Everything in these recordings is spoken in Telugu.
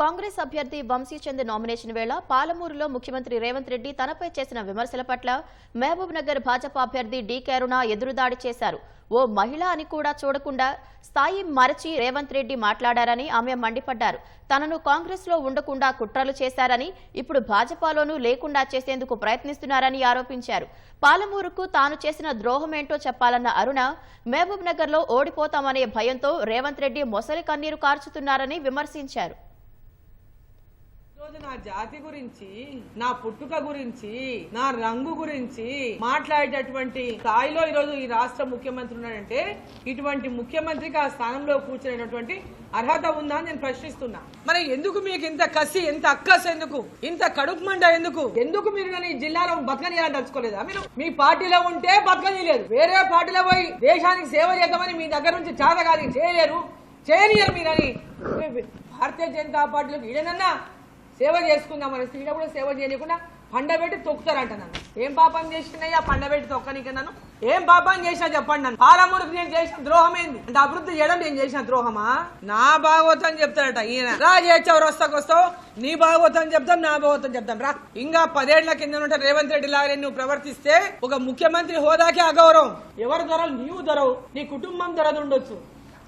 కాంగ్రెస్ అభ్యర్థి వంశీచంద్ నామినేషన్ వేళ పాలమూరులో ముఖ్యమంత్రి రేవంత్ రెడ్డి తనపై చేసిన విమర్శల పట్ల మహబూబ్ నగర్ భాజపా అభ్యర్థి డి కరుణ ఎదురుదాడి చేశారు. ఓ మహిళ అని కూడా చూడకుండా స్థాయి మరచి రేవంత్ రెడ్డి మాట్లాడారని ఆమె మండిపడ్డారు. తనను కాంగ్రెస్లో ఉండకుండా కుట్రలు చేశారని ఇప్పుడు భాజపాలోనూ లేకుండా చేసేందుకు ప్రయత్నిస్తున్నారని ఆరోపించారు. పాలమూరుకు తాను చేసిన ద్రోహమేంటో చెప్పాలన్న అరుణ మహబూబ్ నగర్లో ఓడిపోతామనే భయంతో రేవంత్ రెడ్డి మొసలి కన్నీరు కార్చుతున్నారని విమర్శించారు. ఈరోజు నా జాతి గురించి నా పుట్టుక గురించి నా రంగు గురించి మాట్లాడేటటువంటి స్థాయిలో ఈరోజు ఈ రాష్ట్ర ముఖ్యమంత్రి ఉన్నాడంటే ఇటువంటి ముఖ్యమంత్రికి ఆ స్థానంలో కూర్చునేటటువంటి అర్హత ఉందా అని నేను ప్రశ్నిస్తున్నా. మరి ఎందుకు మీకు ఇంత కసి ఎంత అక్కస్ ఎందుకు? ఇంత కడుపు మండ ఎందుకు? ఎందుకు మీరు నన్ను ఈ జిల్లాలో బతకనీయాలని తలుచుకోలేదా? మీరు మీ పార్టీలో ఉంటే బతకనీయలేదు. వేరే పార్టీలో పోయి దేశానికి సేవ చేద్దామని మీ దగ్గర నుంచి చాదగాది చేయలేరు. చేయనియరు మీరని. భారతీయ జనతా పార్టీలో వీడనన్నా సేవ చేసుకుందామని స్త్రీలో కూడా సేవ చేయకుండా పండబెట్టి తొక్కుతారంట నన్ను. ఏం పాపం చేసినయ్యా పండబెట్టి తొక్కనికి నన్ను. ఏం పాపం చేసినా చెప్పండి నన్ను. పాలమూరుకు నేను చేసిన ద్రోహం ఏంది? అంటే అభివృద్ధి చేయడం నేను చేసిన ద్రోహమా? నా భాగవతం చెప్తాడట ఈయన. రా చేసావు వస్తాకు వస్తావు. నీ భాగవతం చెప్తాం నా భాగవతం చెప్తాం రా. ఇంకా పదేళ్ళ కింద ఉంటే రేవంత్ రెడ్డి లాగా నువ్వు ప్రవర్తిస్తే ఒక ముఖ్యమంత్రి హోదాకే అగౌరవం. ఎవరు ధరలు నీవు ధరవు. నీ కుటుంబం ధరదు ఉండొచ్చు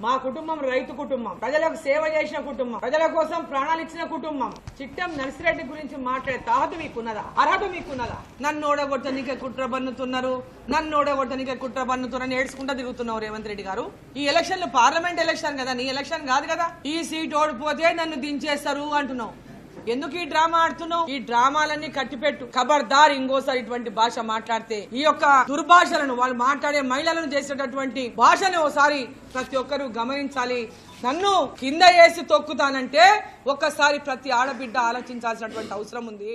మా కుటుంబం రైతు కుటుంబం. ప్రజలకు సేవ చేసిన కుటుంబం. ప్రజల కోసం ప్రాణాలు ఇచ్చిన కుటుంబం. చిట్టం నర్సిరెడ్డి గురించి మాట్లాడే తాహత మీకున్నదా? అర్హత మీకున్నదా? నన్ను ఓడగొట్టనికే కుట్ర బన్నుతున్నారు. నన్ను ఓడగొట్టనికే కుట్ర బన్నుతున్నారని ఏడ్చుకుంటా తిరుగుతున్నావు రేవంత్ రెడ్డి గారు. ఈ ఎలక్షన్లు పార్లమెంట్ ఎలక్షన్ కదా నీ ఎలక్షన్ కాదు కదా? ఈ సీట్ ఓడిపోతే నన్ను దించేస్తారు అంటున్నావు. ఎందుకు ఈ డ్రామా ఆడుతున్నావు? ఈ డ్రామాలన్నీ కట్టిపెట్టు. ఖబర్దార్ ఇంకోసారి ఇటువంటి భాష మాట్లాడితే ఈ యొక్క దుర్భాషలను వాళ్ళు మాట్లాడే మహిళలను చేసేటటువంటి భాషని ఒకసారి ప్రతి ఒక్కరూ గమనించాలి. నన్ను కింద వేసి తొక్కుతానంటే ఒక్కసారి ప్రతి ఆడబిడ్డ ఆలోచించాల్సినటువంటి అవసరం ఉంది.